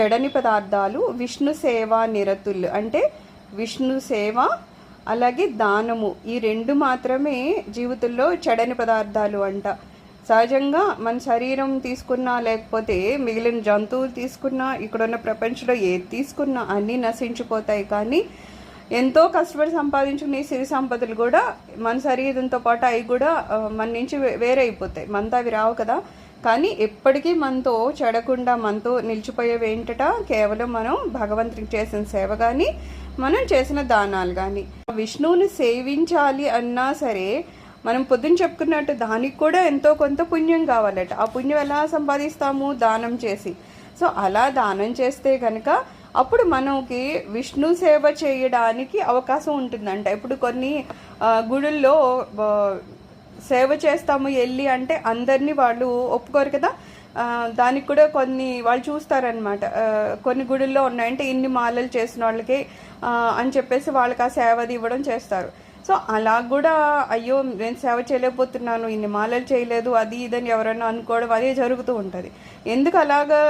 చెడని పదార్థాలు విష్ణు సేవ నిరతులు. అంటే విష్ణు సేవ అలాగే దానము. ఈ రెండు మాత్రమే జీవితంలో చెడని పదార్థాలు అంట. సహజంగా మన శరీరం తీసుకున్నా లేకపోతే మిగిలిన జంతువులు తీసుకున్నా ఇక్కడున్న ప్రపంచంలో ఏది తీసుకున్నా అన్నీ నశించిపోతాయి. కానీ ఎంతో కష్టపడి సంపాదించుకునే సిరి సంపదలు కూడా మన శరీరంతో పాటు అవి కూడా మన నుంచి వే- మనతో అవి రావు కదా. కానీ ఎప్పటికీ మనతో చెడకుండా మనతో నిలిచిపోయేవి ఏంటట కేవలం మనం భగవంతుడికి చేసిన సేవ కానీ మనం చేసిన దానాలు కానీ విష్ణువుని సేవించాలి అన్నా సరే మనం పొద్దున చెప్పుకున్నట్టు దానికి కూడా ఎంతో కొంత పుణ్యం కావాలట. ఆ పుణ్యం ఎలా సంపాదిస్తాము? దానం చేసి. సో అలా దానం చేస్తే కనుక అప్పుడు మనకి విష్ణు సేవ చేయడానికి అవకాశం ఉంటుందంట. ఇప్పుడు కొన్ని గుడుల్లో సేవ చేస్తాము వెళ్ళి అంటే అందరినీ వాళ్ళు ఒప్పుకోరు కదా. దానికి కూడా కొన్ని వాళ్ళు చూస్తారనమాట కొన్ని గుడుల్లో ఉన్నాయంటే ఇన్ని మాలలు చేసిన వాళ్ళకి అని చెప్పేసి వాళ్ళకి ఆ సేవ అది ఇవ్వడం చేస్తారు. సో అలా కూడా అయ్యో నేను సేవ చేయలేకపోతున్నాను ఇన్ని మాలలు చేయలేదు అది ఇదని ఎవరైనా అనుకోవడం అదే జరుగుతూ ఉంటుంది. ఎందుకు అలాగా?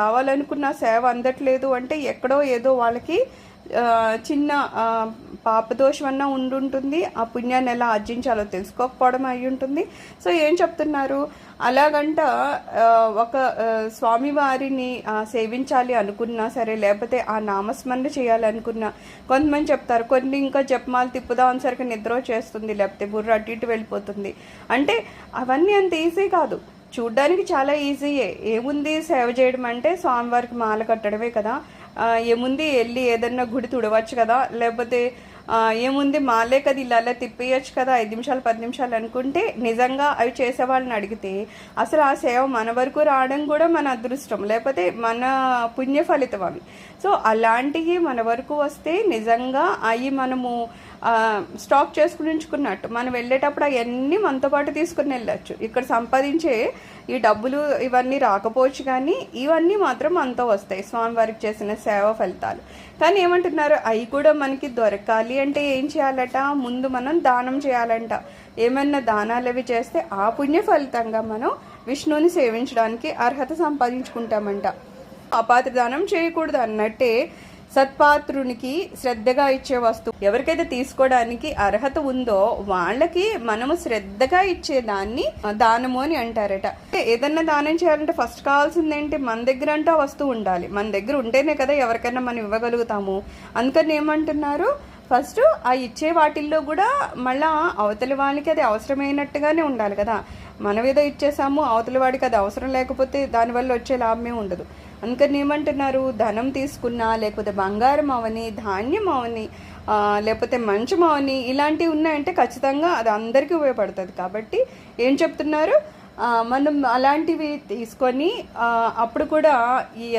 కావాలనుకున్న సేవ అందట్లేదు అంటే ఎక్కడో ఏదో వాళ్ళకి చిన్న పాపదోషమన్నా ఉండుంటుంది ఆ పుణ్యాన్ని ఎలా ఆర్జించాలో తెలుసుకోకపోవడం అయి ఉంటుంది సో ఏం చెప్తున్నారు? అలాగంట ఒక స్వామివారిని సేవించాలి అనుకున్నా సరే లేకపోతే ఆ నామస్మరణ చేయాలనుకున్నా కొంతమంది చెప్తారు కొన్ని ఇంకా జపమాలు తిప్పుదాం సరికి నిద్ర వచ్చేస్తుంది లేకపోతే బుర్ర అటు ఇటు వెళ్ళిపోతుంది. అంటే అవన్నీ అంత ఈజీ కాదు. చూడ్డానికి చాలా ఈజీయే. ఏముంది సేవ చేయడం అంటే స్వామివారికి మాల కట్టడమే కదా. ఏముంది వెళ్ళి ఏదన్నా గుడి తుడవచ్చు కదా లేకపోతే ఏముంది? మాలే కదా ఇలా అలా తిప్పేయచ్చు కదా ఐదు నిమిషాలు పది నిమిషాలు అనుకుంటే నిజంగా అవి చేసే వాళ్ళని అడిగితే అసలు ఆ సేవ మన వరకు రావడం కూడా మన అదృష్టం లేకపోతే మన పుణ్య ఫలితం అవి. సో అలాంటివి మన వరకు వస్తే నిజంగా అవి మనము స్టాక్ చేసుకుని ఉంచుకున్నట్టు మనం వెళ్ళేటప్పుడు అవన్నీ మనతో పాటు తీసుకుని వెళ్ళచ్చు. ఇక్కడ సంపాదించే ఈ డబ్బులు ఇవన్నీ రాకపోవచ్చు కానీ ఇవన్నీ మాత్రం మనతో వస్తాయి. స్వామివారికి చేసిన సేవ ఫలితాలు. కానీ ఏమంటున్నారు? అవి కూడా మనకి దొరకాలి అంటే ఏం చేయాలట? ముందు మనం దానం చేయాలంట. ఏమన్నా దానాలు అవి చేస్తే ఆ పుణ్య ఫలితంగా మనం విష్ణువుని సేవించడానికి అర్హత సంపాదించుకుంటామంట. అపాత్ర దానం చేయకూడదు అన్నట్టే సత్పాత్రునికి శ్రద్ధగా ఇచ్చే వస్తువు. ఎవరికైతే తీసుకోవడానికి అర్హత ఉందో వాళ్ళకి మనము శ్రద్ధగా ఇచ్చే దాన్ని దానము అని అంటారట. ఏదన్నా దానం చేయాలంటే ఫస్ట్ కావాల్సింది ఏంటి? మన దగ్గర అంటే వస్తువు ఉండాలి. మన దగ్గర ఉంటేనే కదా ఎవరికైనా మనం ఇవ్వగలుగుతాము. అందుకని ఏమంటున్నారు? ఫస్ట్ ఆ ఇచ్చే వాటిల్లో కూడా మళ్ళా అవతలి వాళ్ళకి అది అవసరమైనట్టుగానే ఉండాలి కదా. మనం ఏదో ఇచ్చేసాము అవతలి వాడికి అది అవసరం లేకపోతే దానివల్ల వచ్చే లాభమే ఉండదు. అందుకని ఏమంటున్నారు? ధనం తీసుకున్నా లేకపోతే బంగారం అవని ధాన్యం అవని లేకపోతే మంచం అవని ఇలాంటివి ఉన్నాయంటే ఖచ్చితంగా అది అందరికీ ఉపయోగపడుతుంది. కాబట్టి ఏం చెప్తున్నారు? మనం అలాంటివి తీసుకొని అప్పుడు కూడా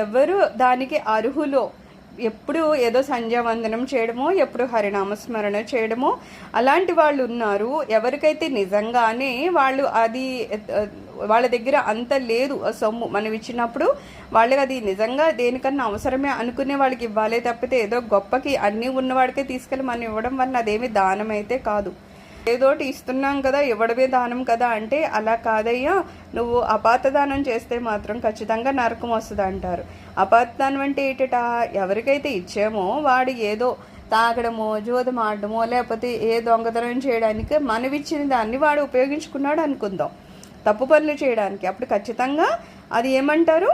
ఎవరు దానికి అర్హులో ఎప్పుడు ఏదో సంధ్యావందనం చేయడమో ఎప్పుడు హరినామస్మరణ చేయడమో అలాంటి వాళ్ళు ఉన్నారు. ఎవరికైతే నిజంగానే వాళ్ళు అది వాళ్ళ దగ్గర అంత లేదు ఆ సొమ్ము. మనం ఇచ్చినప్పుడు వాళ్ళకి అది నిజంగా దేనికన్నా అవసరమే అనుకునే వాళ్ళకి ఇవ్వాలి తప్పితే ఏదో గొప్పకి అన్నీ ఉన్నవాడికే తీసుకెళ్ళి మనం ఇవ్వడం వల్ల అదేమి దానం అయితే కాదు ఏదోటి ఇస్తున్నాం కదా ఇవ్వడమే దానం కదా అంటే అలా కాదయ్యా. నువ్వు అపాత దానం చేస్తే మాత్రం ఖచ్చితంగా నరకం వస్తుంది అంటారు. అపాత దానం అంటే ఏటట? ఎవరికైతే ఇచ్చామో వాడు ఏదో తాగడమో జోదం ఆడడమో లేకపోతే ఏ దొంగతనం చేయడానికి మనవిచ్చిన దాన్ని వాడు ఉపయోగించుకున్నాడు అనుకుందాం. తప్పు పనులు చేయడానికి. అప్పుడు ఖచ్చితంగా అది ఏమంటారు?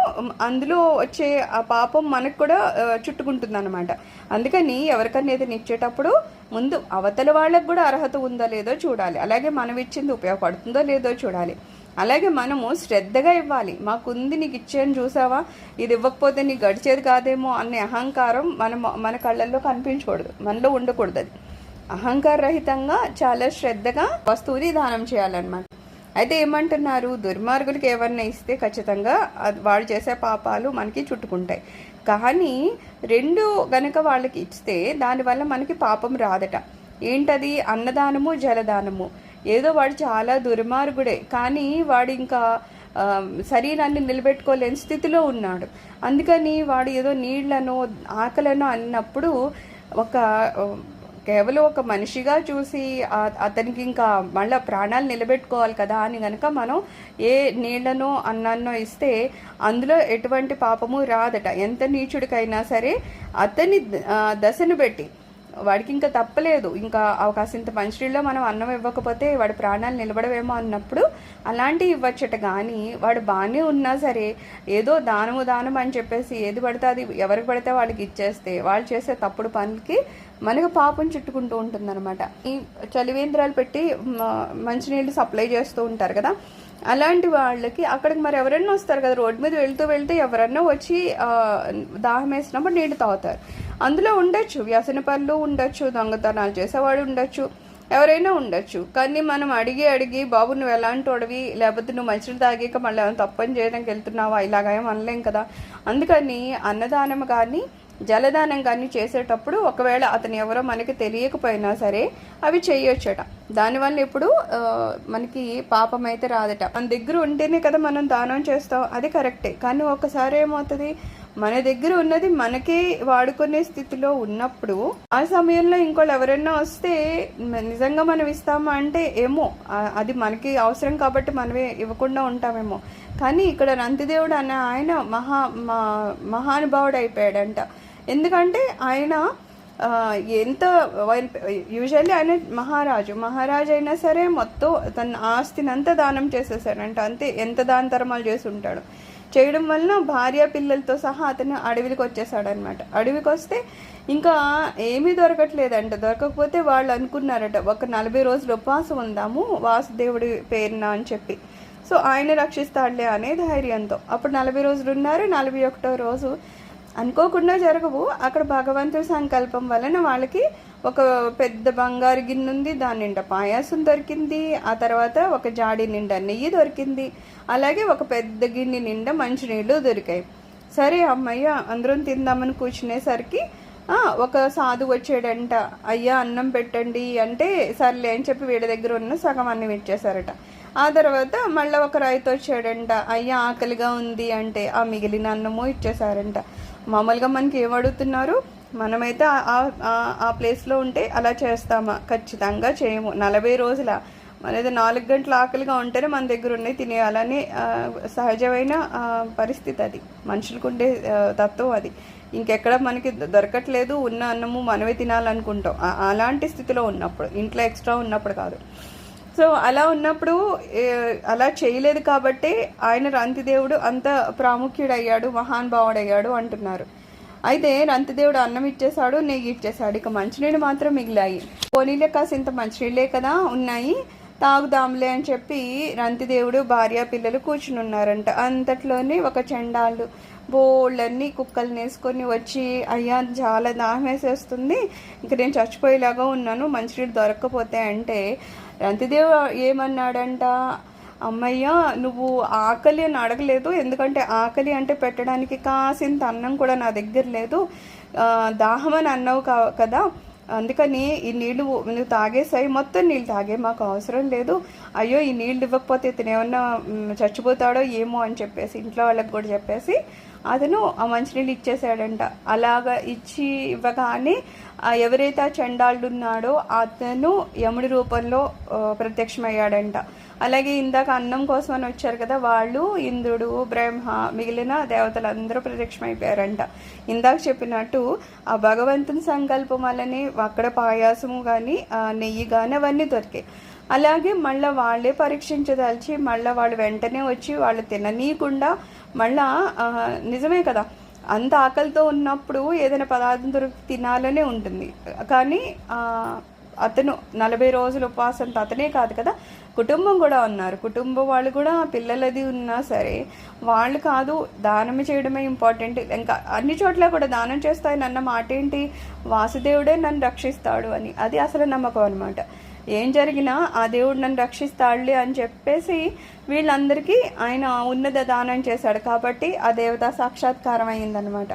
అందులో వచ్చే ఆ పాపం మనకు కూడా చుట్టుకుంటుంది అనమాట అందుకని ఎవరికన్నా ఏదైనా ఇచ్చేటప్పుడు ముందు అవతల వాళ్ళకు కూడా అర్హత ఉందో లేదో చూడాలి. అలాగే మనం ఇచ్చింది ఉపయోగపడుతుందో లేదో చూడాలి. అలాగే మనము శ్రద్ధగా ఇవ్వాలి. మాకుంది నీకు ఇచ్చాను చూసావా? ఇది ఇవ్వకపోతే నీకు గడిచేది కాదేమో అనే అహంకారం మన మన కళ్ళల్లో కనిపించకూడదు. మనలో ఉండకూడదు అది. అహంకార రహితంగా చాలా శ్రద్ధగా వస్తువుని దానం చేయాలన్నమాట. అయితే ఏమంటున్నారు? దుర్మార్గులకి ఎవరిని ఇస్తే ఖచ్చితంగా అది వాళ్ళు చేసే పాపాలు మనకి చుట్టుకుంటాయి. కానీ రెండు గనక వాళ్ళకి ఇస్తే దానివల్ల మనకి పాపం రాదట. ఏంటది? అన్నదానము జలదానము. ఏదో వాడు చాలా దుర్మార్గుడే. కానీ వాడు ఇంకా శరీరాన్ని నిలబెట్టుకోలేని స్థితిలో ఉన్నాడు. అందుకని వాడు ఏదో నీళ్ళను ఆకలను అన్నప్పుడు ఒక కేవలం ఒక మనిషిగా చూసి అతనికి ఇంకా మళ్ళీ ప్రాణాలు నిలబెట్టుకోవాలి కదా అని కనుక మనం ఏ నీళ్ళనో అన్నాన్నో ఇస్తే అందులో ఎటువంటి పాపము రాదట. ఎంత నీచుడికైనా సరే అతని దశను పెట్టి వాడికి ఇంకా తప్పలేదు. ఇంకా అవకాశంత మంచినీళ్ళలో మనం అన్నం ఇవ్వకపోతే వాడి ప్రాణాలు నిలబడవేమో అన్నప్పుడు అలాంటివి ఇవ్వచ్చట. కానీ వాడు బాగానే ఉన్నా సరే ఏదో దానము దానం అని చెప్పేసి ఏది పడితే అది ఎవరికి పడితే వాళ్ళకి ఇచ్చేస్తే వాళ్ళు చేసే తప్పుడు పనులకి మనకు పాపం చుట్టుకుంటూ ఉంటుందన్నమాట. ఈ చలివేంద్రాలు పెట్టి మంచినీళ్ళు సప్లై చేస్తూ ఉంటారు కదా. అలాంటి వాళ్ళకి అక్కడికి మరి ఎవరైనా వస్తారు కదా రోడ్డు మీద వెళ్తూ వెళ్తే ఎవరన్నా వచ్చి దాహం వేసినప్పుడు నీళ్ళు తాగుతారు. అందులో ఉండొచ్చు వ్యసన పనులు ఉండొచ్చు దొంగతనాలు చేసేవాడు ఉండొచ్చు ఎవరైనా ఉండొచ్చు. కానీ మనం అడిగి అడిగి బాబు నువ్వు ఎలాంటి వాడివి? లేకపోతే నువ్వు మంచిని తాగాక మళ్ళీ ఏమైనా తప్పని చేయడానికి వెళ్తున్నావా? ఇలాగా ఏం అనలేం కదా. అందుకని అన్నదానం కానీ జలదానం కానీ చేసేటప్పుడు ఒకవేళ అతను ఎవరో మనకి తెలియకపోయినా సరే అవి చేయొచ్చట. దానివల్ల ఇప్పుడు మనకి పాపం అయితే రాదట. మన దగ్గర ఉంటేనే కదా మనం దానం చేస్తాం. అది కరెక్టే. కానీ ఒకసారి ఏమవుతుంది? మన దగ్గర ఉన్నది మనకే వాడుకునే స్థితిలో ఉన్నప్పుడు ఆ సమయంలో ఇంకోళ్ళు ఎవరైనా వస్తే నిజంగా మనం ఇస్తామా అంటే ఏమో. అది మనకి అవసరం కాబట్టి మనమే ఇవ్వకుండా ఉంటామేమో. కానీ ఇక్కడ నందిదేవుడు అన్న ఆయన మహా మా- మహానుభావుడు అయిపోయాడంట. ఎందుకంటే ఆయన ఎంత ఎంత యూజువల్లీ ఆయన మహారాజు. మహారాజు అయినా సరే మొత్తం తన ఆస్తిని అంతా దానం చేసేసాడంట అంతే ఎంత దాన ధర్మాలు చేసి ఉంటాడు. చేయడం వలన భార్య పిల్లలతో సహా అతను అడవికి వచ్చేసాడనమాట అడవికి వస్తే ఇంకా ఏమీ దొరకట్లేదంట. దొరకకపోతే వాళ్ళు అనుకున్నారట ఒక నలభై రోజులు ఉపవాసం ఉందాము వాసుదేవుడి పేరున అని చెప్పి. సో ఆయన రక్షిస్తాడులే అనే ధైర్యంతో. అప్పుడు నలభై రోజులు ఉన్నారు. నలభై ఒకటో రోజు అనుకోకుండా జరగవు. అక్కడ భగవంతుడి సంకల్పం వలన వాళ్ళకి ఒక పెద్ద బంగారు గిన్నె ఉంది దాని నిండా పాయాసం దొరికింది ఆ తర్వాత ఒక జాడి నిండా నెయ్యి దొరికింది. అలాగే ఒక పెద్ద గిన్నె నిండా మంచినీళ్ళు దొరికాయి. సరే అమ్మయ్య అందరం తిందామని కూర్చునేసరికి ఒక సాధు వచ్చాడంట. అయ్యా అన్నం పెట్టండి అంటే సర్లే అని చెప్పి వీడి దగ్గర ఉన్న సగం అన్నం ఇచ్చేసారట ఆ తర్వాత మళ్ళీ ఒక రైతు వచ్చాడంట. అయ్యా ఆకలిగా ఉంది అంటే ఆ మిగిలిన అన్నము ఇచ్చేసారంట మామూలుగా మనకి ఏం అడుగుతున్నారు? మనమైతే ఆ- ఆ- ప్లేస్లో ఉంటే అలా చేస్తామా? ఖచ్చితంగా చేయము. నలభై రోజుల మనది నాలుగు గంటల ఆకలిగా ఉంటేనే మన దగ్గర ఉన్నాయి తినేయాలని సహజమైన పరిస్థితి అది. మనుషులకు ఉండే తత్వం అది. ఇంకెక్కడ మనకి దొరకట్లేదు ఉన్న అన్నము మనమే తినాలనుకుంటాం. అలాంటి స్థితిలో ఉన్నప్పుడు ఇంట్లో ఎక్స్ట్రా ఉన్నప్పుడు కాదు. సో అలా ఉన్నప్పుడు అలా చేయలేదు కాబట్టి ఆయన రంతిదేవుడు అంత ప్రాముఖ్యుడయ్యాడు మహానుభావుడయ్యాడు అంటున్నారు. అయితే రంతిదేవుడు అన్నం ఇచ్చేసాడు నెయ్యి ఇచ్చేసాడు ఇక మంచినీళ్ళు మాత్రం మిగిలాయి. పోనీలే కాసింత మంచినీళ్ళే కదా ఉన్నాయి తాగుదాంలే అని చెప్పి రంతిదేవుడు భార్య పిల్లలు కూర్చుని ఉన్నారంట. అంతట్లోనే ఒక చండాలు బోళ్ళన్నీ కుక్కలు నేసుకొని వచ్చి అయ్యా చాలా దాహం వేసేస్తుంది ఇంక నేను చచ్చిపోయేలాగా ఉన్నాను. మంచినీళ్ళు దొరక్కపోతే అంటే రంతిదేవ్ ఏమన్నాడంట? అమ్మయ్య నువ్వు ఆకలి అని అడగలేదు. ఎందుకంటే ఆకలి అంటే పెట్టడానికి కాసింత అన్నం కూడా నా దగ్గర లేదు. దాహం అని అన్నావు కా- కదా. అందుకని ఈ నీళ్ళు నువ్వు తాగేసాయి. మొత్తం నీళ్ళు తాగే మాకు అవసరం లేదు. అయ్యో ఈ నీళ్ళు ఇవ్వకపోతే ఇతను ఏమన్నా చచ్చిపోతాడో ఏమో అని చెప్పేసి ఇంట్లో వాళ్ళకి కూడా చెప్పేసి అతను ఆ మంచినీళ్ళు ఇచ్చేసాడంట అలాగా ఇచ్చి ఇవ్వగానే ఎవరైతే ఆ చండాళ్ళు ఉన్నాడో అతను యముడి రూపంలో ప్రత్యక్షమయ్యాడంట. అలాగే ఇందాక అన్నం కోసం అని వచ్చారు కదా వాళ్ళు ఇంద్రుడు బ్రహ్మ మిగిలిన దేవతలందరూ ప్రత్యక్షమైపోయారంట. ఇందాక చెప్పినట్టు ఆ భగవంతుని సంకల్పం వల్లనే అక్కడ పాయాసము కానీ నెయ్యి కానీ అవన్నీ దొరికాయి. అలాగే మళ్ళీ వాళ్ళే పరీక్షించదలిచి మళ్ళీ వాళ్ళు వెంటనే వచ్చి వాళ్ళు తిననీయకుండా మళ్ళా నిజమే కదా. అంత ఆకలితో ఉన్నప్పుడు ఏదైనా పదార్థం దొరికి తినాలనే ఉంటుంది. కానీ అతను నలభై రోజులు ఉపవాసంతో అతనే కాదు కదా. కుటుంబం కూడా ఉన్నారు. కుటుంబం వాళ్ళు కూడా పిల్లలది ఉన్నా సరే వాళ్ళు కాదు దానం చేయడమే ఇంపార్టెంట్ ఇంకా అన్ని చోట్ల కూడా దానం చేస్తాయి నన్న మాట ఏంటి వాసుదేవుడే నన్ను రక్షిస్తాడు అని. అది అసలు నమ్మకం అనమాట ఏం జరిగినా ఆ దేవుడు నన్ను రక్షిస్తాడులే అని చెప్పేసి వీళ్ళందరికీ ఆయన ఉన్నత దానం చేశాడు కాబట్టి ఆ దేవత సాక్షాత్కారం అయిందనమాట